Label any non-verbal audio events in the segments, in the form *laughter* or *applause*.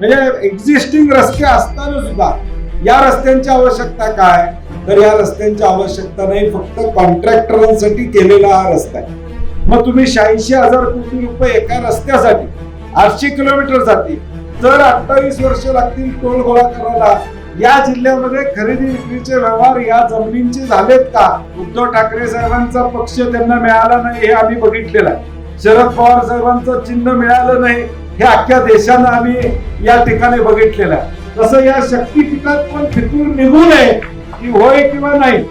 म्हणजे एक्झिस्टिंग रस्ते असताना सुद्धा या रस्त्यांची आवश्यकता काय? तर या रस्त्यांची आवश्यकता नाही फक्त कॉन्ट्रॅक्टरांसाठी केलेला हा रस्ता आहे. मग तुम्ही शहाऐंशी हजार कोटी रुपये एका रस्त्यासाठी आठशे किलोमीटरसाठी जर अठ्ठावीस वर्ष लागतील टोल गोळा करायला या जिल्ह्यामध्ये खरेदी विक्रीचे व्यवहार या जमिनींचे झालेत का? उद्धव ठाकरे साहेबांचा पक्ष त्यांना मिळाला नाही हे आम्ही बघितलेलं आहे. शरद पवार साहेबांचं चिन्ह मिळालं नाही. हे अख्ख्या देशानं आम्ही या ठिकाणी बघितलेलं आहे. तसं या शक्तीपीठात पण फितूर निघू नये की होय किंवा नाही.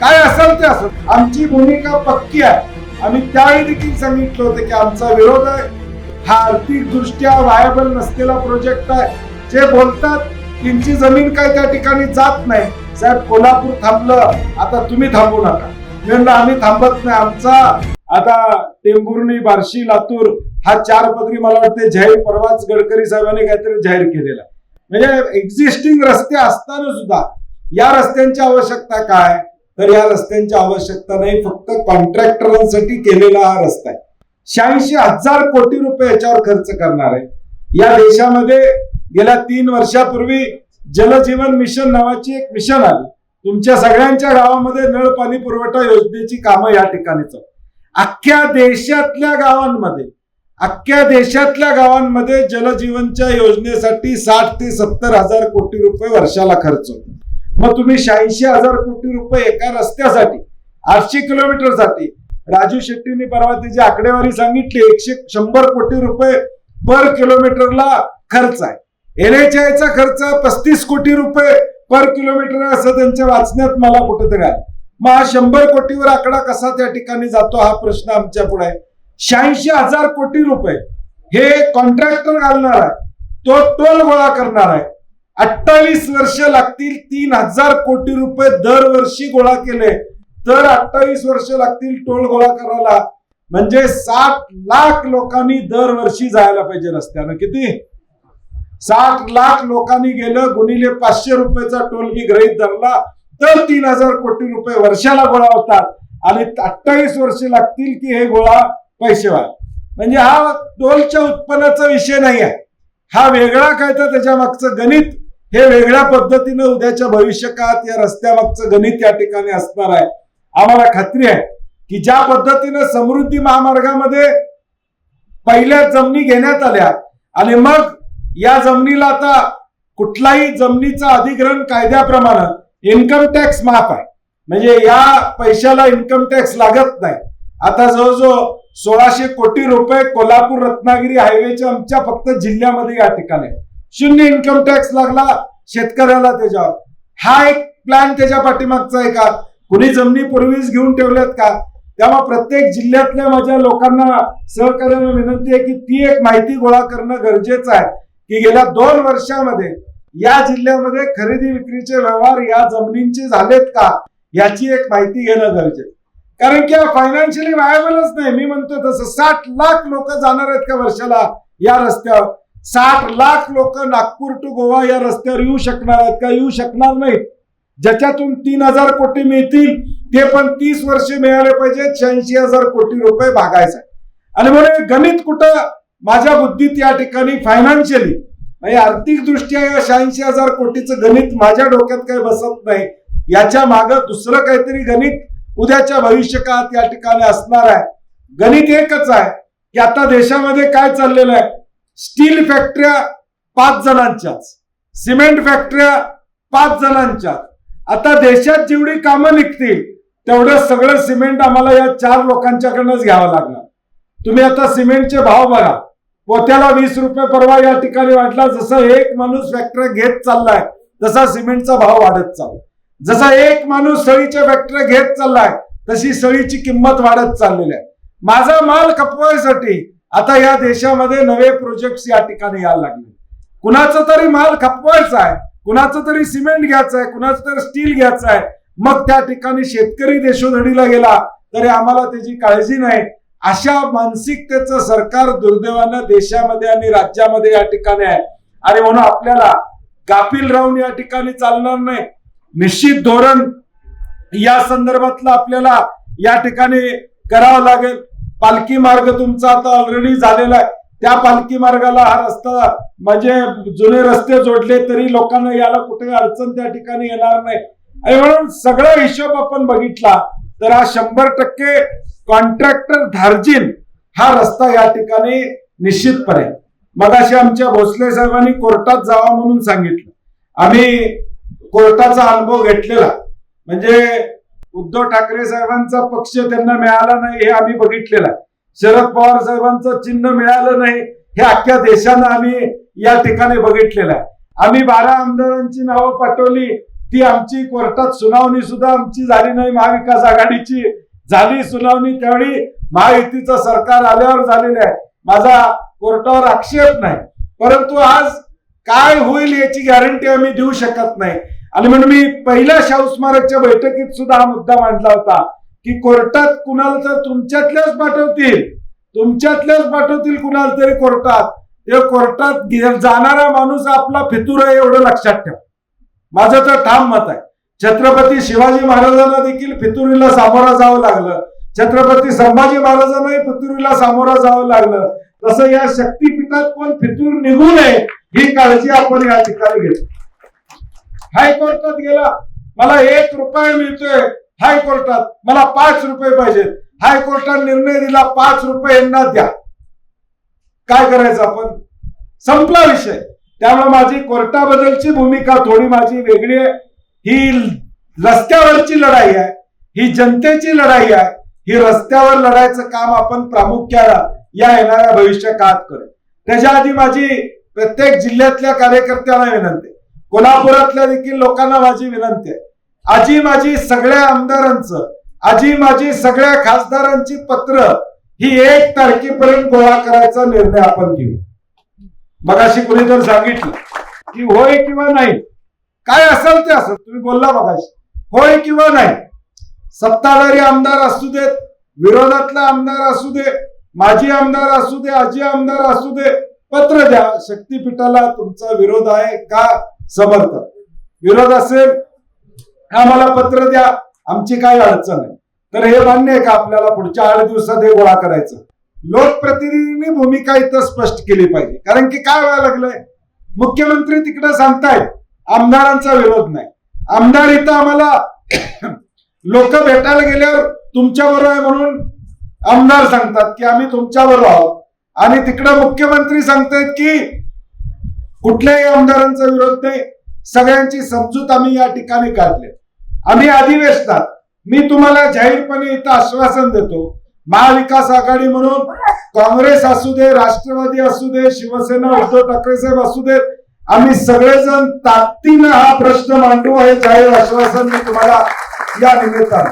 काय असेल ते असेल. आमची भूमिका पक्की आहे. आम्ही त्यावेळी देखील सांगितलं होतं की आमचा विरोध आहे. हा आर्थिक दृष्ट्या वायबल नसलेला प्रोजेक्ट आहे. जे बोलतात त्यांची जमीन काय त्या ठिकाणी जात नाही. साहेब कोल्हापूर थांबलं. आता तुम्ही थांबू नका. म्हणलं आम्ही थांबत नाही. आमचा आता टेंभुर्णी बार्शी लातूर हा चार पदरी मला वाटते जाहीर परवाच गडकरी साहेबांनी काहीतरी जाहीर केलेला. म्हणजे एक्झिस्टिंग रस्ते असताना सुद्धा या रस्त्यांची आवश्यकता काय? तर या रस्त्यांची आवश्यकता नाही फक्त कॉन्ट्रॅक्टरांसाठी केलेला हा रस्ता आहे. शहाऐंशी हजार कोटी रुपये याच्यावर खर्च करणार आहे. या देशामध्ये गेल्या तीन वर्षापूर्वी जलजीवन मिशन नावाची एक मिशन आली. तुमच्या सगळ्यांच्या गावामध्ये नळ पाणी पुरवठा योजनेची कामं या ठिकाणी चालू अख्ख्या देशातल्या गावांमध्ये अख्ख्या देशातल्या गावांमध्ये जलजीवनच्या योजनेसाठी साठ ते सत्तर हजार कोटी रुपये वर्षाला खर्च होतो. मग तुम्ही शहाऐंशी हजार कोटी रुपये एका रस्त्यासाठी आठशे किलोमीटरसाठी राजू शेट्टींनी परवा त्याची आकडेवारी सांगितली एकशे शंभर कोटी रुपये पर किलोमीटरला खर्च आहे. एन एच चा खर्च पस्तीस कोटी रुपये पर किलोमीटर आहे असं त्यांच्या वाचण्यात मला कुठेतरी आहे मग हा शंभर कोटीवर आकडा कसा त्या ठिकाणी जातो हा प्रश्न आमच्या पुढे आहे. शहाऐंशी हजार कोटी रुपये हे कॉन्ट्रॅक्टर घालणार आहे तो टोल गोळा करणार आहे. अठ्ठावीस वर्ष लागतील तीन हजार कोटी रुपये दरवर्षी गोळा केले. तर अठ्ठावीस वर्ष लागतील टोल गोळा करायला. म्हणजे साठ लाख लोकांनी दरवर्षी जायला पाहिजे रस्त्यानं. किती? साठ लाख लोकांनी गेलं गुणिले पाचशे रुपयाचा टोल मी गृहित धरला. तर तीन हजार कोटी रुपये वर्षाला गोळा होतात. आणि अठ्ठावीस वर्ष लागतील की हे गोळा पैसे म्हणजे हा टोलच्या उत्पन्नाचा विषय नाही आहे हा वेगळा काय तर त्याच्या मागचं गणित हे वेगळ्या पद्धतीनं उद्याच्या भविष्यकाळात या रस्त्यामागचं गणित या ठिकाणी असणार आहे. आम्हाला खात्री आहे की ज्या पद्धतीनं समृद्धी महामार्गामध्ये पहिल्या जमिनी घेण्यात आल्या आणि मग या जमिनीला आता कुठलाही जमिनीचा अधिग्रहण कायद्याप्रमाणे इन्कम टॅक्स माफ आहे. म्हणजे या पैशाला इन्कम टॅक्स लागत नाही. आता जवळजवळ सोळाशे कोटी रुपये कोल्हापूर रत्नागिरी हायवेच्या आमच्या फक्त जिल्ह्यामध्ये या ठिकाणी. आहे. शून्य इन्कम टॅक्स लागला शेतकऱ्याला त्याच्यावर. हा एक प्लॅन त्याच्या पाठीमागचा आहे का? कुणी जमिनी पूर्वीच घेऊन ठेवल्यात का? त्यामुळे प्रत्येक जिल्ह्यातल्या माझ्या लोकांना सहकार्याने विनंती आहे की ती एक माहिती गोळा करणं गरजेचं आहे की गेल्या दोन वर्षामध्ये या जिल्ह्यामध्ये खरेदी विक्रीचे व्यवहार या जमिनींचे झालेत का? याची एक माहिती घेणं गरजेचं कारण की फायनान्शियली व्हायबलच नाही. मी म्हणतो तसं. साठ लाख लोक जाणार आहेत का वर्षाला या रस्त्यावर? साठ लाख लोक नागपूर टू गोवा या रस्त्यावर येऊ शकणार आहेत का? येऊ शकणार नाही. ज्याच्यातून तीन हजार कोटी मिळतील ते पण तीस वर्ष मिळाले पाहिजेत. शहाऐंशी हजार कोटी रुपये भागायचे आणि म्हणून गणित कुठं माझ्या बुद्धीत या ठिकाणी फायनान्शियली म्हणजे आर्थिक दृष्ट्या या शहाऐंशी हजार कोटीचं गणित माझ्या डोक्यात काही बसत नाही. याच्या मागं दुसरं काहीतरी गणित उद्याच्या भविष्यकाळात या ठिकाणी असणार आहे. गणित एकच आहे की आता देशामध्ये काय चाललेलं आहे? स्टील फॅक्टऱ्या पाच जणांच्याच. सिमेंट फॅक्टऱ्या पाच जणांच्या आता देशात जेवढी कामं निघतील तेवढं सगळं सिमेंट आम्हाला या चार लोकांच्याकडनंच घ्यावं लागणार. तुम्ही आता सिमेंटचे भाव बघा पोत्याला वीस रुपये परवा या ठिकाणी वाटला जसं एक माणूस फॅक्टरी घेत चाललाय तसा सिमेंटचा भाव वाढत चालला जसा एक माणूस सळीच्या फॅक्टरी घेत चाललाय तशी सळीची किंमत वाढत चाललेली आहे. माझा माल खपवायसाठी आता या देशामध्ये नवे प्रोजेक्ट या ठिकाणी यायला लागले. कुणाचा तरी माल खपवायचा आहे कुणाचं तरी सिमेंट घ्यायचं आहे कुणाचं तरी स्टील घ्यायचं आहे मग त्या ठिकाणी शेतकरी देशोधडीला गेला तरी आम्हाला त्याची काळजी नाही. अशा मानसिकतेचं सरकार दुर्दैवानं देशामध्ये आणि राज्यामध्ये या ठिकाणी आहे. आणि म्हणून आपल्याला गाफील राहून या ठिकाणी चालणार नाही. निश्चित धोरण या संदर्भातलं आपल्याला या ठिकाणी करावं लागेल. पालखी मार्ग तुमचा आता ऑलरेडी झालेला आहे. त्या पालखी मार्गाला हा रस्ता म्हणजे जुने रस्ते जोडले तरी लोकांना याला कुठे अडचण त्या ठिकाणी येणार नाही. आणि म्हणून सगळा हिशोब आपण बघितला तर हा शंभर टक्के कॉन्ट्रॅक्टर धार्जिन हा रस्ता या ठिकाणी निश्चितपणे. मगाशी आमच्या भोसले साहेबांनी कोर्टात जावा म्हणून सांगितलं. आम्ही कोर्टाचा अनुभव घेतलेला. म्हणजे उद्धव ठाकरे साहेबांचा पक्ष त्यांना मिळाला नाही हे आम्ही बघितलेलं आहे. शरद पवार साहेबांचं चिन्ह मिळालं नाही हे अख्ख्या देशानं आम्ही या ठिकाणी बघितलेलं आहे. आम्ही बारा आमदारांची नावं पाठवली ती आमची कोर्टात सुनावणी सुद्धा आमची झाली नाही महाविकास आघाडीची झाली सुनावणी त्यावेळी महायुतीचं सरकार आल्यावर झालेलं आहे. माझा कोर्टावर आक्षेप नाही. परंतु आज काय होईल याची गॅरंटी आम्ही देऊ शकत नाही. आणि म्हणून मी पहिल्या शाहू स्मारकच्या बैठकीत सुद्धा हा मुद्दा मांडला होता की कोर्टात कुणाला तर तुमच्यातल्याच पाठवतील तुमच्यातल्याच पाठवतील कुणाला तरी कोर्टात. ते कोर्टात जाणारा माणूस आपला फितूर आहे एवढं लक्षात ठेवा. माझं तर ठाम मत आहे. छत्रपती शिवाजी महाराजांना देखील फितुरीला सामोरं जावं लागलं. छत्रपती संभाजी महाराजांनाही फितुरीला सामोरं जावं लागलं. तसं या शक्तीपीठात कोण फितूर निघू नये ही काळजी आपण या ठिकाणी घेतो हायकोर्टात गेला. मला एक रुपये मिळतोय हायकोर्टात. मला पाच रुपये पाहिजेत. हायकोर्टात निर्णय दिला पाच रुपये यांना द्या. काय करायचं आपण? संपला विषय. त्यामुळे माझी कोर्टाबद्दलची भूमिका थोडी माझी वेगळी आहे. ही रस्त्यावरची लढाई आहे. ही जनतेची लढाई आहे. ही रस्त्यावर लढायचं काम आपण प्रामुख्यानं या येणाऱ्या भविष्य काळात करू. त्याच्या आधी माझी प्रत्येक जिल्ह्यातल्या कार्यकर्त्यांना विनंती. कोल्हापुरातल्या देखील लोकांना माझी विनंती आहे. आजी माझी सगळ्या आमदारांचं आजी माझी सगळ्या खासदारांची पत्र ही एक तारखेपर्यंत गोळा करायचा निर्णय आपण घेऊ. मग अशी कुणी जर सांगितलं की होय किंवा नाही. काय असेल ते असेल. तुम्ही बोलला मगाशी. होय किंवा नाही. सत्ताधारी आमदार असू देत विरोधातला आमदार असू दे माजी आमदार असू दे आजी आमदार असू दे पत्र द्या. शक्तीपीठाला तुमचा विरोध आहे का? समर्थ. विरोध असेल आम्हाला पत्र द्या. आमची काही अडचण आहे तर हे मान्य आहे का आपल्याला पुढच्या आठ दिवसात हे गोळा करायचं? लोकप्रतिनिधींनी भूमिका इथं स्पष्ट केली पाहिजे. कारण की काय व्हायला लागलंय? मुख्यमंत्री तिकडे सांगतायत आमदारांचा विरोध नाही. आमदार इथं आम्हाला *clears throat* लोक भेटायला गेल्यावर तुमच्या बरोबर आहे म्हणून आमदार सांगतात की आम्ही तुमच्या बरोबर आहोत. आणि तिकडे मुख्यमंत्री सांगतायत की कुठल्याही आमदारांचा विरोध नाही. सगळ्यांची समजूत आम्ही या ठिकाणी काढले आम्ही अधिवेशनात मी तुम्हाला जाहीरपणे इथं आश्वासन देतो महाविकास आघाडी म्हणून काँग्रेस असू दे राष्ट्रवादी असू दे शिवसेना उद्धव ठाकरे साहेब असू देत आम्ही सगळेजण ताकदीनं हा प्रश्न मांडू हे जाहीर आश्वासन मी तुम्हाला या निमित्तानं.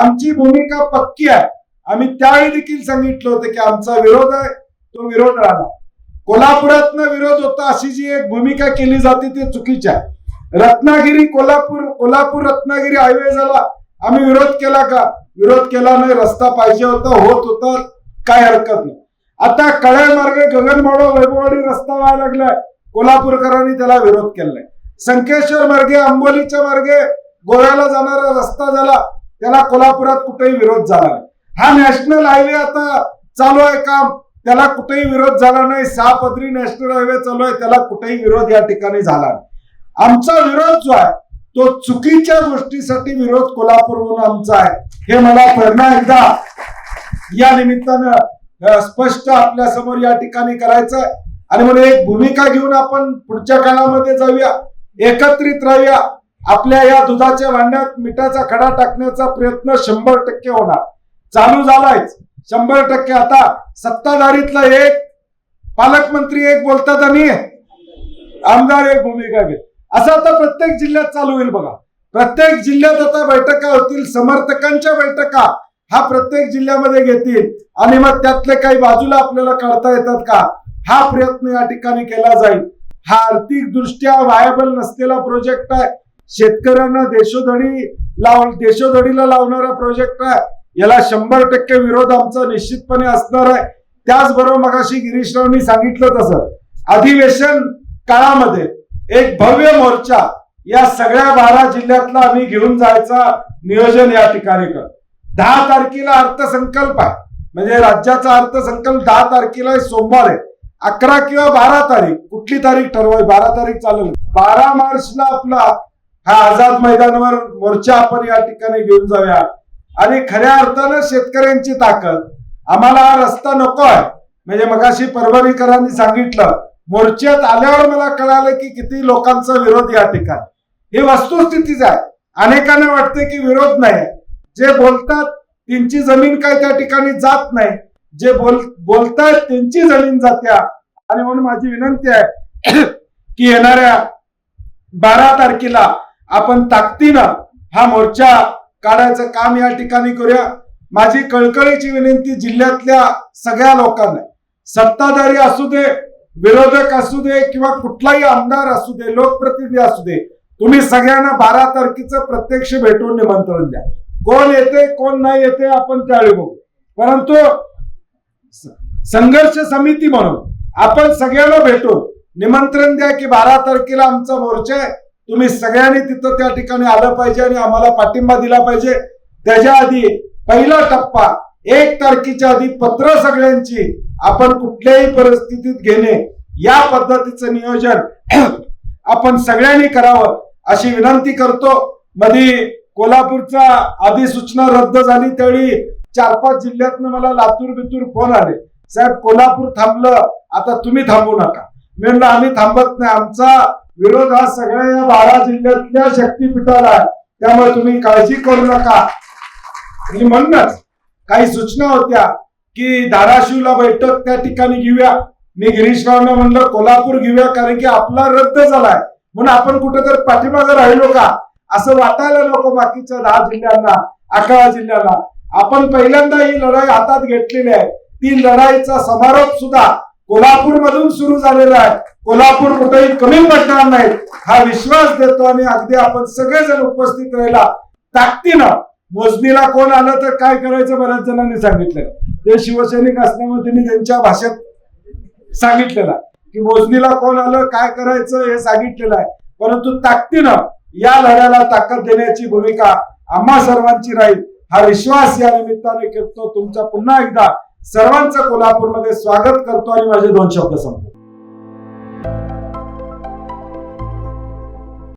आमची भूमिका पक्की आहे. आम्ही त्याही देखील सांगितलं होतं की आमचा विरोध आहे तो विरोध राहणार. कोल्हापुरातनं विरोध होता अशी जी एक भूमिका केली जाते ती चुकीची आहे. रत्नागिरी कोल्हापूर कोल्हापूर रत्नागिरी हायवे झाला. आम्ही विरोध केला का? विरोध केला नाही रस्ता पाहिजे होता होत होता काय हरकत नाही. आता कळ्या मार्गे गगनमाडो वैभववाडी रस्ता व्हायला लागलाय. कोल्हापूरकरांनी त्याला विरोध केलाय संकेश्वर मार्गे आंबोलीच्या मार्गे गोव्याला जाणारा रस्ता झाला. त्याला कोल्हापुरात कुठेही विरोध झाला नाही. हा नॅशनल हायवे आता चालू आहे काम. त्याला कुठेही विरोध झाला नाही. सहा पदरी नॅशनल हायवे चालू आहे. त्याला कुठेही विरोध या ठिकाणी झाला नाही. आमचा विरोध जो आहे तो चुकीच्या गोष्टीसाठी विरोध कोल्हापूरहून आमचा आहे. हे मला पुन्हा एकदा या निमित्तानं स्पष्ट आपल्यासमोर या ठिकाणी करायचं आहे आणि म्हणून एक भूमिका घेऊन आपण पुढच्या काळामध्ये जाऊया. एकत्रित राहूया. आपल्या या दुधाच्या भांड्यात मिठाचा खडा टाकण्याचा प्रयत्न शंभर टक्के होणार. चालू झालायच. शंभर टक्के आता सत्ताधारीतला एक पालकमंत्री एक बोलतात आणि आमदार एक भूमिका घेत. असं आता प्रत्येक जिल्ह्यात चालू होईल बघा. प्रत्येक जिल्ह्यात आता बैठका होतील समर्थकांच्या बैठका हा प्रत्येक जिल्ह्यामध्ये घेतील. आणि मग त्यातले काही बाजूला आपल्याला काढता येतात का? हा प्रयत्न या ठिकाणी केला जाईल. हा आर्थिक दृष्ट्या व्हायबल नसलेला प्रोजेक्ट आहे. शेतकऱ्यांना देशोधडी लाव देशोधडीला लावणारा प्रोजेक्ट आहे. याला शंभर टक्के विरोध आमचा निश्चितपणे असणार आहे. त्याचबरोबर मगाशी गिरीशरावनी सांगितलं तसं. अधिवेशन काळामध्ये एक भव्य मोर्चा या सगळ्या बारा जिल्ह्यातला आम्ही घेऊन जायचा नियोजन या ठिकाणी कर. दहा तारखेला अर्थसंकल्प आहे. म्हणजे राज्याचा अर्थसंकल्प दहा तारखेला आहे सोमवार आहे. अकरा किंवा बारा तारीख कुठली तारीख ठरवाय बारा तारीख चालेल. बारा मार्चला आपला हा आझाद मैदानावर मोर्चा आपण या ठिकाणी घेऊन जाऊया. आणि खऱ्या अर्थानं शेतकऱ्यांची ताकद. आम्हाला हा रस्ता नको आहे म्हणजे मगाशी परभणीकरांनी सांगितलं मोर्चात आल्यावर मला कळालं की किती लोकांचा विरोध या ठिकाणी. ही वस्तुस्थितीच आहे. अनेकांना वाटते की विरोध नाही. जे बोलतात त्यांची जमीन काय त्या ठिकाणी जात नाही. जे बोल बोलतायत त्यांची जमीन जात्या. आणि म्हणून माझी विनंती आहे *clears throat* की येणाऱ्या बारा तारखेला आपण ताकदीनं हा मोर्चा काढायचं काम या ठिकाणी करूया. माझी कळकळीची विनंती जिल्ह्यातल्या सगळ्या लोकांना सत्ताधारी असू दे विरोधक असू दे किंवा कुठलाही आमदार असू दे लोकप्रतिनिधी असू दे तुम्ही सगळ्यांना बारा तारखेचं प्रत्यक्ष भेटून निमंत्रण द्या. कोण येते कोण नाही येते आपण त्यावेळी बघू. परंतु संघर्ष समिती म्हणून आपण सगळ्यांना भेटून निमंत्रण द्या की बारा तारखेला आमचा मोर्चा आहे. तुम्ही सगळ्यांनी तिथं त्या ठिकाणी आलं पाहिजे आणि आम्हाला पाठिंबा दिला पाहिजे. त्याच्या आधी पहिला टप्पा एक तारखेच्या आधी पत्र सगळ्यांची आपण कुठल्याही परिस्थितीत घेणे या पद्धतीचं नियोजन *clears throat* आपण सगळ्यांनी करावं अशी विनंती करतो. मध्ये कोल्हापूरचा अधिसूचना रद्द झाली त्यावेळी चार पाच जिल्ह्यातनं मला लातूर बितूर फोन आले. साहेब कोल्हापूर थांबलं आता तुम्ही थांबू नका. मी म्हणलं आम्ही थांबत नाही. आमचा विरोध हा सगळ्या या बारा जिल्ह्यातल्या शक्तीपीठाला आहे. त्यामुळे तुम्ही काळजी करू नका. आणि म्हणूनच काही सूचना होत्या की धाराशिवला बैठक त्या ठिकाणी घेऊया. मी गिरीश रावने म्हणलं कोल्हापूर घेऊया कारण की आपला रद्द झालाय. म्हणून आपण कुठेतरी पाठीमागे राहिलो का? असं वाटायला नको बाकीच्या दहा जिल्ह्यांना अकरा जिल्ह्यांना. आपण पहिल्यांदा ही लढाई हातात घेतलेली आहे. ती लढाईचा समारोप सुद्धा कोल्हापूर मधून सुरू झालेला आहे. कोल्हापूर कुठेही कमी पडणार नाही हा विश्वास देतो आणि अगदी आपण सगळेजण उपस्थित राहिला. ताकदीनं मोजणीला कोण आलं तर काय करायचं बऱ्याच जणांनी सांगितलं. ते शिवसैनिक असल्यामुळे त्यांनी त्यांच्या भाषेत सांगितलेलं आहे. की मोजणीला कोण आलं काय करायचं हे सांगितलेलं आहे. परंतु ताकदीनं या लढ्याला ताकद देण्याची भूमिका आम्हा सर्वांची राहील हा विश्वास या निमित्ताने करतो. तुमचा पुन्हा एकदा सर्वांचं कोल्हापूरमध्ये स्वागत करतो आणि माझे दोन शब्द संपतो